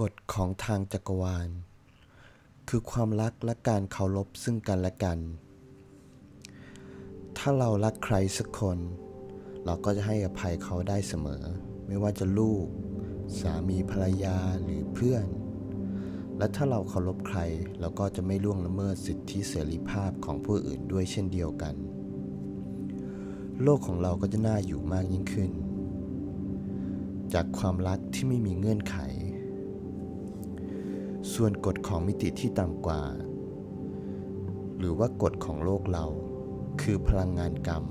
กฎของทางจักรวาล คือความรักและการเคารพซึ่งกันและกัน ถ้าเรารักใครสักคน เราก็จะให้อภัยเขาได้เสมอ ไม่ว่าจะลูก สามีภรรยาหรือเพื่อน และถ้าเราเคารพใคร เราก็จะไม่ล่วงละเมิดสิทธิเสรีภาพของผู้อื่นด้วยเช่นเดียวกัน โลกของเราก็จะน่าอยู่มากยิ่งขึ้น จากความรักที่ไม่มีเงื่อนไข ส่วนกฎของมิติที่ต่ำกว่า หรือว่ากฎของโลกเรา คือพลังงานกรรม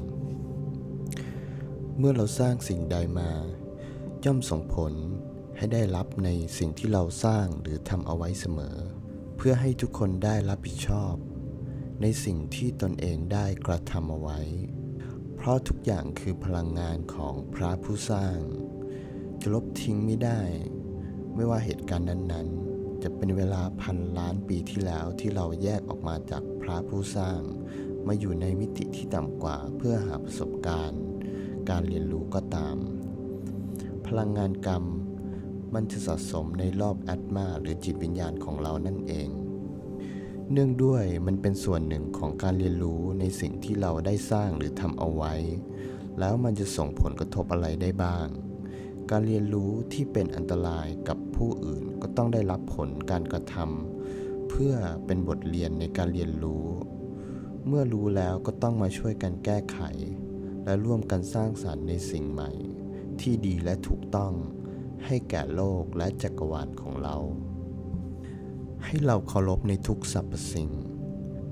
เมื่อเราสร้างสิ่งใดมา ย่อมส่งผลให้ได้รับในสิ่งที่เราสร้างหรือทำเอาไว้เสมอ เพื่อให้ทุกคนได้รับผิดชอบ ในสิ่งที่ตนเองได้กระทำเอาไว้ เพราะทุกอย่างคือพลังงานของพระผู้สร้าง จะลบทิ้งไม่ได้ ไม่ว่าเหตุการณ์นั้นๆ จะเป็นเวลาพันล้านปีที่แล้วที่เราแยกออกมาจากพระผู้สร้าง มาอยู่ในมิติที่ต่ำกว่าเพื่อหาประสบการณ์ การเรียนรู้ก็ตาม พลังงานกรรม มันจะสะสมในรอบแอตมาหรือจิตวิญญาณของเรานั่นเอง เนื่องด้วยมันเป็นส่วนหนึ่งของการเรียนรู้ในสิ่งที่เราได้สร้างหรือทำเอาไว้ แล้วมันจะส่งผลกระทบอะไรได้บ้าง การเรียนรู้ที่เป็นอันตรายกับผู้อื่นก็ต้องได้รับผลการกระทำเพื่อเป็นบทเรียนในการเรียนรู้ เมื่อรู้แล้วก็ต้องมาช่วยกันแก้ไข และร่วมกันสร้างสรรค์ในสิ่งใหม่ ที่ดีและถูกต้องให้แก่โลกและจักรวาลของเรา ให้เราเคารพในทุกสรรพสิ่ง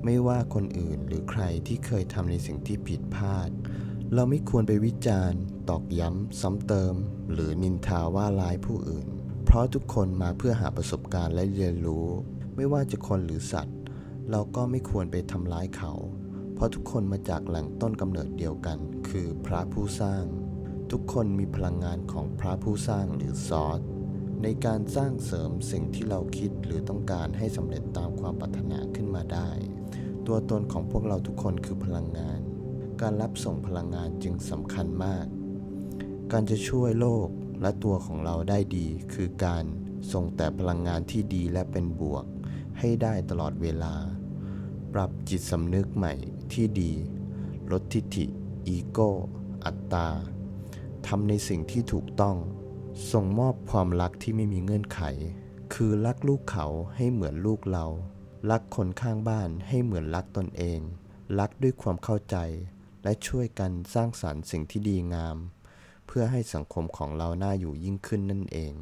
ไม่ว่าคนอื่นหรือใครที่เคยทำในสิ่งที่ผิดพลาด เราไม่ควรไปวิจารณ์ ตอกย้ำ ซ้ำเติม หรือนินทาว่าร้ายผู้อื่น เพราะทุกคนมาเพื่อหาประสบการณ์และเรียนรู้ ไม่ว่าจะคนหรือสัตว์ เราก็ไม่ควรไปทำร้ายเขา เพราะทุกคนมาจากแหล่งต้นกำเนิดเดียวกัน คือพระผู้สร้าง ทุกคนมีพลังงานของพระผู้สร้างหรือซอสในการสร้างเสริมสิ่งที่เราคิดหรือต้องการให้สำเร็จตามความปรารถนาขึ้นมาได้ ตัวตนของพวกเราทุกคนคือพลังงาน การรับส่งพลังงานจึงสำคัญมาก การจะช่วยโลกและตัวของเราได้ดี คือการส่งแต่พลังงานที่ดีและเป็นบวก ให้ได้ตลอดเวลา ปรับจิตสำนึกใหม่ที่ดี ลดทิฐิ อีโก้ อัตตาทำในสิ่งที่ถูกต้อง ส่งมอบความรักที่ไม่มีเงื่อนไข คือรักลูกเขาให้เหมือนลูกเรา รักคนข้างบ้านให้เหมือนรักตนเอง รักด้วยความเข้าใจ และช่วยกันสร้างสรรค์สิ่งที่ดีงาม เพื่อให้สังคมของเราน่าอยู่ยิ่งขึ้นนั่นเอง